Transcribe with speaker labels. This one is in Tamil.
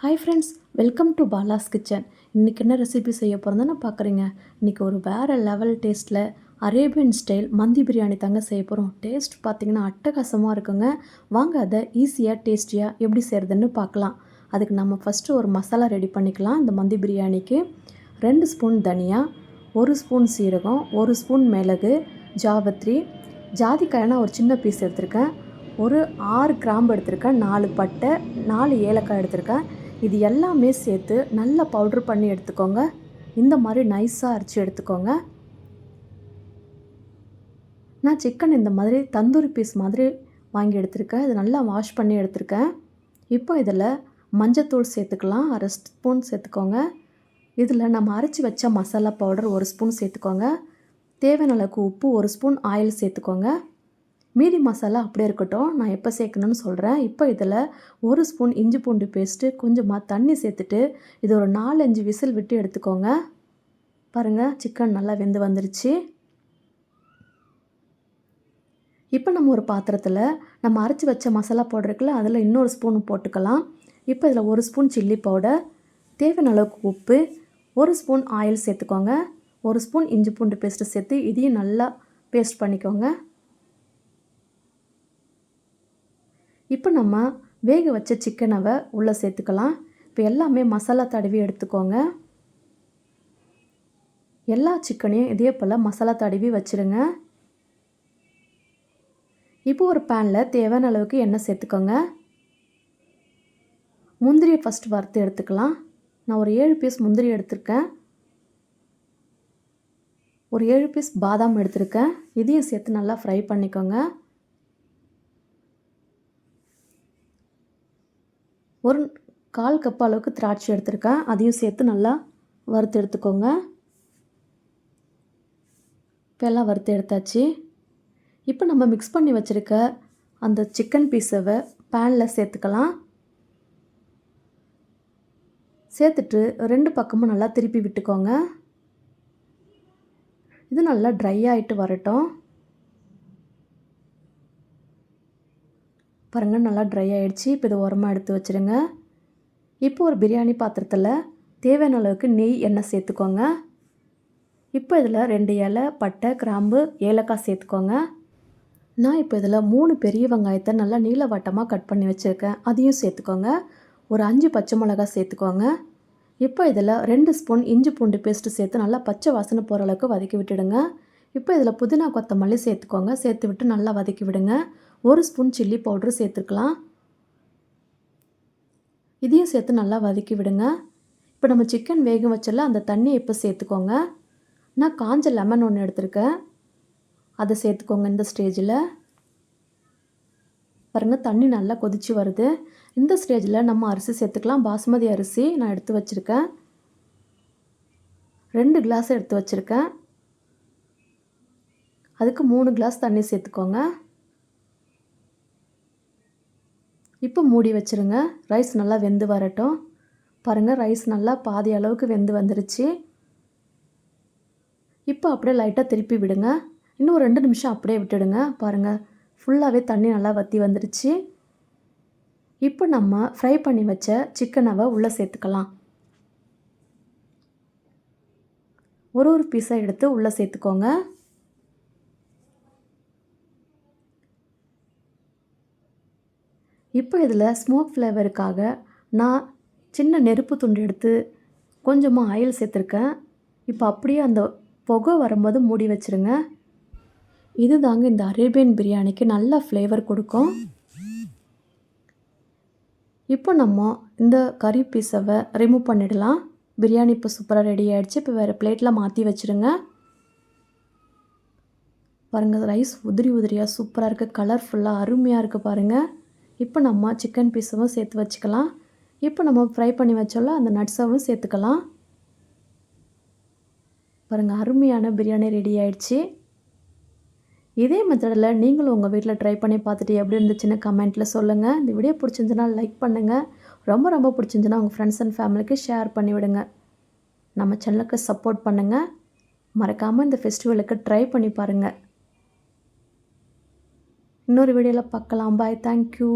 Speaker 1: Hi friends welcome to Bala's kitchen இன்றைக்கி என்ன ரெசிபி செய்ய போகிறதுன்னு பார்க்குறீங்க. இன்றைக்கி ஒரு வேறு லெவல் டேஸ்ட்டில் அரேபியன் ஸ்டைல் மந்தி பிரியாணி தாங்க செய்ய போகிறோம் டேஸ்ட் பார்த்திங்கன்னா அட்டகாசமாக இருக்குங்க. வாங்க அதை ஈஸியாக டேஸ்டியாக எப்படி செய்கிறதுன்னு பார்க்கலாம். அதுக்கு நம்ம ஃபஸ்ட்டு ஒரு மசாலா ரெடி பண்ணிக்கலாம் இந்த மந்தி பிரியாணிக்கு. ரெண்டு ஸ்பூன் தனியா ஒரு ஸ்பூன் சீரகம் ஒரு ஸ்பூன் மிளகு ஜாவத்ரி. ஜாதிக்காயனா ஒரு சின்ன பீஸ் எடுத்திருக்கேன். ஒரு ஆறு கிராம்பு எடுத்திருக்கேன். நாலு பட்டை நாலு ஏலக்காய் எடுத்திருக்கேன். இது எல்லாமே சேர்த்து நல்லா பவுட்ரு பண்ணி எடுத்துக்கோங்க. இந்த மாதிரி நைஸாக அரைச்சி எடுத்துக்கோங்க. நான் சிக்கன் இந்த மாதிரி தந்தூரி பீஸ் மாதிரி வாங்கி எடுத்திருக்கேன். இது நல்லா வாஷ் பண்ணி எடுத்திருக்கேன். இப்போ இதில் மஞ்சத்தூள் சேர்த்துக்கலாம். அரை ஸ்பூன் சேர்த்துக்கோங்க. இதில் நம்ம அரைச்சி வச்ச மசாலா பவுடர் ஒரு ஸ்பூன் சேர்த்துக்கோங்க. தேவையான அளவுக்கு உப்பு ஒரு ஸ்பூன் ஆயில் சேர்த்துக்கோங்க. மீதி மசாலா அப்படியே இருக்கட்டும். நான் எப்போ சேர்க்கணும்னு சொல்கிறேன் இப்போ இதில் ஒரு ஸ்பூன் இஞ்சி பூண்டு பேஸ்ட்டு கொஞ்சமாக தண்ணி சேர்த்துட்டு இது ஒரு நாலஞ்சு விசில் விட்டு எடுத்துக்கோங்க. பாருங்கள் சிக்கன் நல்லா வெந்து வந்துருச்சு. இப்போ நம்ம ஒரு பாத்திரத்தில் நம்ம அரைச்சி வச்ச மசாலா பவுடர் இருக்குல்ல அதில் இன்னொரு ஸ்பூன் போட்டுக்கலாம். இப்போ இதில் ஒரு ஸ்பூன் சில்லி பவுடர் தேவையான அளவுக்கு உப்பு ஒரு ஸ்பூன் ஆயில் சேர்த்துக்கோங்க. ஒரு ஸ்பூன் இஞ்சி பூண்டு பேஸ்ட்டு சேர்த்து இதையும் நல்லா பேஸ்ட் பண்ணிக்கோங்க. இப்போ நம்ம வேக வச்ச சிக்கனவை உள்ளே சேர்த்துக்கலாம். இப்போ எல்லாமே மசாலா தடவி எடுத்துக்கோங்க. எல்லா சிக்கனையும் இதே போல் மசாலா தடவி வச்சுருங்க. இப்போ ஒரு பேனில் தேவையான அளவுக்கு எண்ணெய் சேர்த்துக்கோங்க. முந்திரியை ஃபஸ்ட்டு வறுத்து எடுத்துக்கலாம். நான் ஒரு ஏழு பீஸ் முந்திரி எடுத்திருக்கேன். ஒரு ஏழு பீஸ் பாதாம் எடுத்திருக்கேன். இதையும் சேர்த்து நல்லா ஃப்ரை பண்ணிக்கோங்க. ஒரு கால் கப் அளவுக்கு திராட்சை எடுத்திருக்கேன். அதையும் சேர்த்து நல்லா வறுத்து எடுத்துக்கோங்க. இப்போ எல்லாம் வறுத்து எடுத்தாச்சு. இப்போ நம்ம மிக்ஸ் பண்ணி வச்சுருக்க அந்த சிக்கன் பீஸவை பேனில் சேர்த்துக்கலாம். சேர்த்துட்டு ரெண்டு பக்கமும் நல்லா திருப்பி விட்டுக்கோங்க. இது நல்லா ட்ரை ஆகிட்டு வரட்டும். பாருங்கள் நல்லா ட்ரை ஆகிடுச்சு இப்போ இதை உரமாக எடுத்து வச்சுருங்க. இப்போ ஒரு பிரியாணி பாத்திரத்தில் தேவையான அளவுக்கு நெய் எண்ணெய் சேர்த்துக்கோங்க. இப்போ இதில் ரெண்டு இலை பட்டை கிராம்பு ஏலக்காய் சேர்த்துக்கோங்க. நான் இப்போ இதில் மூணு பெரிய வெங்காயத்தை நல்லா நீல வட்டமாக கட் பண்ணி வச்சுருக்கேன். அதையும் சேர்த்துக்கோங்க. ஒரு அஞ்சு பச்சை மிளகாய் சேர்த்துக்கோங்க. இப்போ இதில் ரெண்டு ஸ்பூன் இஞ்சி பூண்டு பேஸ்ட்டு சேர்த்து நல்லா பச்சை வாசனை போகிற அளவுக்கு வதக்கி விட்டுடுங்க. இப்போ இதில் புதினா கொத்தமல்லி சேர்த்துக்கோங்க. சேர்த்து விட்டு நல்லா வதக்கி விடுங்க. ஒரு ஸ்பூன் சில்லி பவுட்ரு சேர்த்துக்கலாம் இதையும் சேர்த்து நல்லா வதக்கி விடுங்க. இப்போ நம்ம சிக்கன் வேக வச்சல அந்த தண்ணியை இப்போ சேர்த்துக்கோங்க. நான் காஞ்ச லெமன் ஒன்று எடுத்திருக்கேன். அதை சேர்த்துக்கோங்க இந்த ஸ்டேஜில் பாருங்கள் தண்ணி நல்லா கொதித்து வருது. இந்த ஸ்டேஜில் நம்ம அரிசி சேர்த்துக்கலாம். பாஸ்மதி அரிசி நான் எடுத்து வச்சுருக்கேன். ரெண்டு கிளாஸ் எடுத்து வச்சுருக்கேன். அதுக்கு மூணு கிளாஸ் தண்ணி சேர்த்துக்கோங்க. இப்போ மூடி வச்சுருங்க. ரைஸ் நல்லா வெந்து வரட்டும். பாருங்கள் ரைஸ் நல்லா பாதி அளவுக்கு வெந்து வந்துருச்சு. இப்போ அப்படியே லைட்டாக திருப்பி விடுங்க. இன்னும் ஒரு ரெண்டு நிமிஷம் அப்படியே விட்டுடுங்க. பாருங்கள் ஃபுல்லாகவே தண்ணி நல்லா வற்றி வந்துருச்சு. இப்போ நம்ம ஃப்ரை பண்ணி வச்ச சிக்கனவை உள்ளே சேர்த்துக்கலாம். ஒரு ஒரு பீஸாக எடுத்து உள்ளே சேர்த்துக்கோங்க. இப்போ இதில் ஸ்மோக் ஃப்ளேவருக்காக நான் சின்ன நெருப்பு துண்டு எடுத்து கொஞ்சமாக ஆயில் சேர்த்துருக்கேன். இப்போ அப்படியே அந்த புகை வரும்போது மூடி வச்சுருங்க. இது தாங்க இந்த அரேபியன் பிரியாணிக்கு நல்ல ஃப்ளேவர் கொடுக்கும். இப்போ நம்ம இந்த கறி பீஸவை ரிமூவ் பண்ணிடலாம். பிரியாணி இப்போ சூப்பராக ரெடி ஆகிடுச்சு இப்போ வேறு பிளேட்டில் மாற்றி வச்சுருங்க. பாருங்கள் ரைஸ் உதிரி உதிரியாக சூப்பராக இருக்குது கலர்ஃபுல்லாக அருமையாக இருக்குது பாருங்கள் இப்போ நம்ம சிக்கன் பீஸவும் சேர்த்து வச்சுக்கலாம். இப்போ நம்ம ஃப்ரை பண்ணி வச்சோம்ல அந்த நட்ஸவும் சேர்த்துக்கலாம். பாருங்கள் அருமையான பிரியாணி ரெடி ஆயிடுச்சு. இதே மெத்தடில் நீங்களும் உங்கள் வீட்டில் ட்ரை பண்ணி பார்த்துட்டு எப்படி இருந்துச்சுன்னு கமெண்ட்டில் சொல்லுங்கள் இந்த வீடியோ பிடிச்சிருந்துச்சுன்னா லைக் பண்ணுங்கள் ரொம்ப ரொம்ப பிடிச்சிருந்துச்சுன்னா உங்கள் ஃப்ரெண்ட்ஸ் அண்ட் ஃபேமிலிக்கு ஷேர் பண்ணிவிடுங்க நம்ம சேனலுக்கு சப்போர்ட் பண்ணுங்கள் மறக்காமல் இந்த ஃபெஸ்டிவலுக்கு ட்ரை பண்ணி பாருங்கள் இன்னொரு வீடியோவில் பார்க்கலாம். Bye thank you